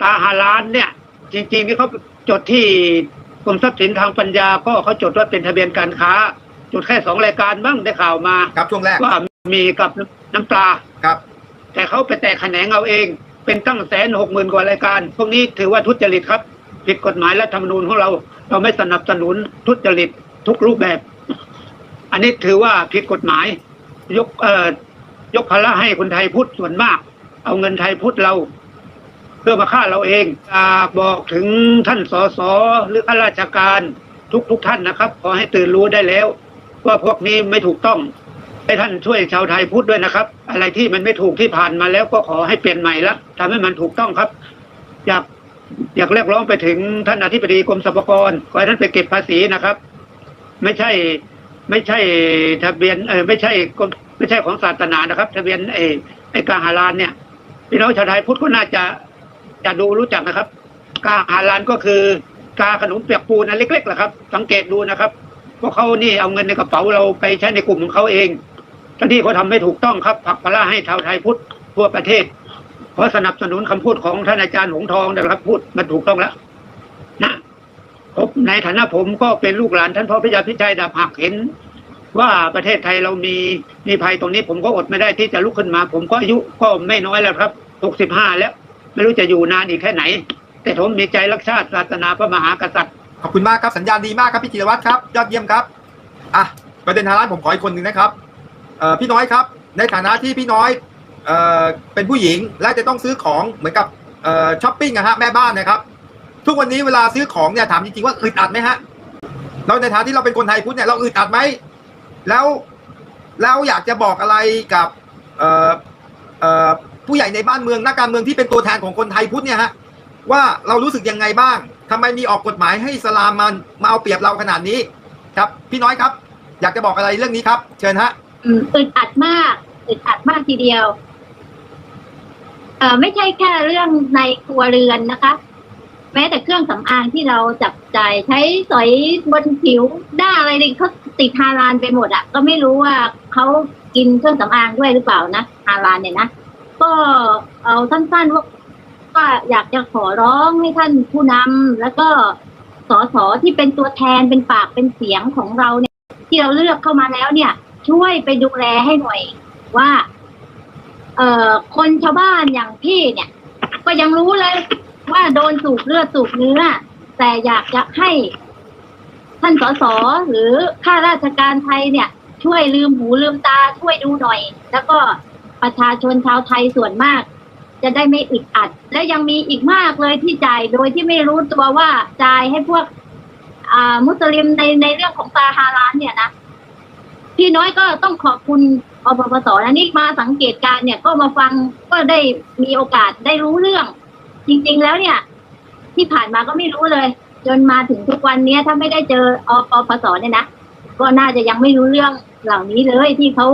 ตาหาล้านเนี่ย จริงๆนี่เขาจดที่กรมทรัพย์สินทางปัญญา ก็เขาจดว่าเป็นทะเบียนการค้า จดแค่สองรายการบ้างได้ข่าวมาครับช่วงแรกว่ามีกับน้ำปลาครับ แต่เขาไปแตกแขนงเอาเอง เป็นตั้งแสนหกหมื่นกว่ารายการ พวกนี้ถือว่าทุจริตครับผิดกฎหมายและธรรมนูญของเรา เราไม่สนับสนุนทุจริตทุกรูปแบบ อันนี้ถือว่าผิดกฎหมาย ยกเอ่อยกภาระให้คนไทยพุทธส่วนมาก เอาเงินไทยพุทธเรา เพื่อมาฆ่าเราเองอากบอกถึงท่านสสหรือข้าราชการทุกทุกๆท่านนะครับ ขอให้ตื่นรู้ได้แล้ว ว่าพวกนี้ไม่ถูกต้อง ให้ท่านช่วยชาวไทยพูดด้วยนะครับ อะไรที่มันไม่ถูกที่ผ่านมาแล้วก็ขอให้เปลี่ยนใหม่ละทำให้มันถูกต้องครับ อยากอยากเรียกร้องไปถึงท่านอธิบดีกรมสรรพากรขอให้ท่านไปเก็บภาษีนะครับ ไม่ใช่ไม่ใช่ทะเบียนเออไม่ใช่กรมไม่ใช่ของศาสนานะครับ ทะเบียนไอ้ไอ้กาหารานเนี่ยพี่น้องชาวไทยพุทธก็น่าจะ จะดูรู้จักนะครับ กาหารานก็คือกาขนมเปียกปูนอันเล็กๆแหละครับ สังเกตดูนะครับพวกเขานี่เอาเงินในกระเป๋าเราไปใช้ในกลุ่มของเขาเองทั้งที่เขาทำไม่ถูกต้องครับผลักภาให้ชาวไทยพุทธทั่วประเทศขอสนับสนุนคำพูดของท่านอาจารย์หงทองนะครับ พูดมันถูกต้องแล้วนะผมในฐานะผมก็เป็นลูกหลานท่านพ่อพระยาพิชัยดาบหักเห็น ว่าประเทศไทยเรามีมีภัยตรงนี้ ผมก็อดไม่ได้ที่จะลุกขึ้นมา ผมก็อายุก็ไม่น้อยแล้วครับหกสิบห้าแล้ว ไม่รู้จะอยู่นานอีกแค่ไหน แต่ผมมีใจรักชาติศาสนาพระมหากษัตริย์ขอบคุณมากครับสัญญาณดีมากครับพี่ธีรวัตรครับ ยอดเยี่ยมครับอะประเด็นทางร้านผมขออีกคนหนึ่งนะครับเอ่อพี่น้อยครับ ในฐานะที่พี่น้อยเอ่อเป็นผู้หญิงและจะต้องซื้อของเหมือนกับเอ่อช้อปปิ้งอะฮะแม่บ้านนะครับ ทุกวันนี้เวลาซื้อของเนี่ยถามจริงๆว่าอึดอัดไหมฮะเราในฐานะที่เราเป็นคนไทยพุทธเนี่ยเราอึดอัดไหมแล้วแล้วอยากจะบอกอะไรกับเอ่อเอ่อ ผู้ใหญ่ในบ้านเมืองนักการเมืองที่เป็นตัวแทนของคนไทยพุทธเนี่ยฮะว่าเรารู้สึกยังไงบ้างทำไมมีออกกฎหมายให้สลามมันมาเอาเปรียบเราขนาดนี้ ครับ พี่น้อยครับ อยากจะบอกอะไรเรื่องนี้ครับ เชิญฮะอึดอัดมากอึดอัดมากทีเดียวเอ่อไม่ใช่แค่เรื่องในครัวเรือนนะคะ แม้แต่เครื่องสำอางที่เราจับจ่ายใช้สอยบนผิวหน้าอะไรนี่เขาติดฮาลานไปหมดอะก็ไม่รู้ว่าเขากินเครื่องสำอางด้วยหรือเปล่านะฮาลานเนี่ยนะ ก็เอาสั้นๆว่าก็อยากจะขอร้องให้ท่านผู้นำแล้วก็สสที่เป็นตัวแทนเป็นปากเป็นเสียงของเราเนี่ย ที่เราเลือกเข้ามาแล้วเนี่ย ช่วยไปดูแลให้หน่อยว่า เอ่อคนชาวบ้านอย่างพี่เนี่ย ก็ยังรู้เลยว่าโดนสูบเลือดสูบเนื้อ แต่อยากจะให้ ท่านสสหรือข้าราชการไทยเนี่ย ช่วยลืมหูลืมตาช่วยดูหน่อย แล้วก็ ประชาชนชาวไทยส่วนมาก จะได้ไม่อึดอัด และยังมีอีกมากเลยที่จ่ายโดยที่ไม่รู้ตัวว่าจ่ายให้พวกอ่ามุสลิมในในเรื่องของตาฮาลานเนี่ยนะพี่น้อยก็ต้องขอบคุณอปปสนะนี่มาสังเกตการ์เนี่ยก็มาฟังก็ได้มีโอกาสได้รู้เรื่อง จริง ๆ แล้วเนี่ย ที่ผ่านมาก็ไม่รู้เลย จนมาถึงทุกวันเนี้ยถ้าไม่ได้เจออปปสเนี่ยนะก็น่าจะยังไม่รู้เรื่องเหล่านี้เลยที่เขา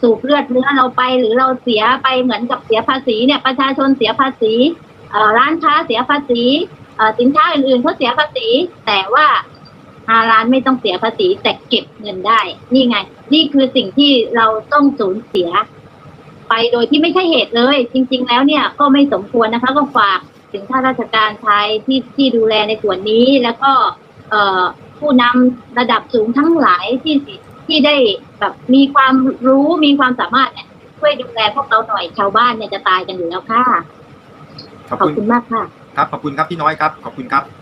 สูบเลือดเนื้อเราไปหรือเราเสียไปเหมือนกับเสียภาษีเนี่ยประชาชนเสียภาษีร้านค้าเสียภาษีสินค้าอื่นๆเขาเสียภาษี แต่ว่าฮาร้านไม่ต้องเสียภาษีแต่เก็บเงินได้ นี่ไง นี่คือสิ่งที่เราต้องสูญเสีย ไปโดยที่ไม่ใช่เหตุเลย จริง ๆ แล้วเนี่ยก็ไม่สมควรนะคะ ก็ฝากถึงข้าราชการไทยที่ที่ดูแลในส่วนนี้ แล้วก็ผู้นำระดับสูงทั้งหลายที่ ที่ได้แบบมีความรู้มีความสามารถเนี่ยช่วยดูแลพวกเราหน่อยชาวบ้านเนี่ยจะตายกันอยู่แล้วค่ะขอบขอบคุณคุณมากค่ะ ครับขอบคุณครับพี่น้อยครับขอบคุณครับ